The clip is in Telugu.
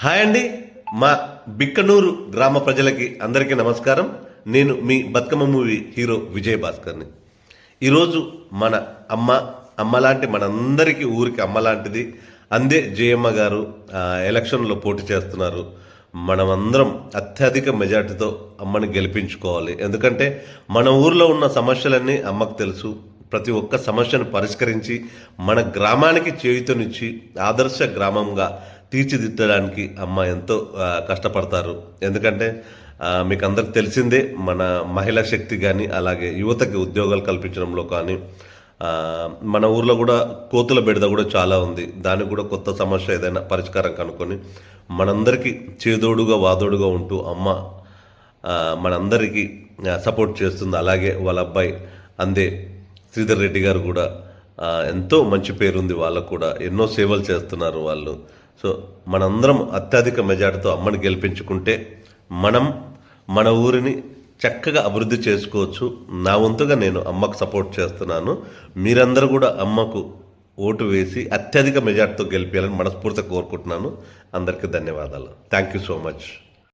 హాయ్ అండి. మా బిక్కనూరు గ్రామ ప్రజలకి అందరికీ నమస్కారం. నేను మీ బతుకమ్మ మూవీ హీరో విజయ్ భాస్కర్ని ఈరోజు మన అమ్మ అమ్మ లాంటి మనందరికీ ఊరికి అమ్మ లాంటిది అందే జయమ్మ గారు ఎలక్షన్లో పోటీ చేస్తున్నారు. మనమందరం అత్యధిక మెజార్టీతో అమ్మని గెలిపించుకోవాలి. ఎందుకంటే మన ఊర్లో ఉన్న సమస్యలన్నీ అమ్మకు తెలుసు. ప్రతి ఒక్క సమస్యను పరిష్కరించి మన గ్రామానికి చేయుతనిచ్చి ఆదర్శ గ్రామంగా తీర్చిదిద్దడానికి అమ్మ ఎంతో కష్టపడతారు. ఎందుకంటే మీకు అందరికి తెలిసిందే మన మహిళా శక్తి కానీ అలాగే యువతకి ఉద్యోగాలు కల్పించడంలో కానీ మన ఊర్లో కూడా కోతుల బెడద కూడా చాలా ఉంది. దానికి కూడా కొత్త సమస్య ఏదైనా పరిష్కారం కనుక్కొని మనందరికీ చేదోడుగా వాదోడుగా ఉంటూ అమ్మ మనందరికీ సపోర్ట్ చేస్తుంది. అలాగే వాళ్ళ అబ్బాయి అందే శ్రీధర్ రెడ్డి గారు కూడా ఎంతో మంచి పేరుంది. వాళ్ళకు కూడా ఎన్నో సేవలు చేస్తున్నారు వాళ్ళు. సో మనందరం అత్యధిక మెజార్టీతో అమ్మని గెలిపించుకుంటే మనం మన ఊరిని చక్కగా అభివృద్ధి చేసుకోవచ్చు. నా వంతుగా నేను అమ్మకు సపోర్ట్ చేస్తున్నాను. మీరందరూ కూడా అమ్మకు ఓటు వేసి అత్యధిక మెజార్టీతో గెలిపించాలని మనస్ఫూర్తిగా కోరుకుంటున్నాను. అందరికీ ధన్యవాదాలు. Thank you so much.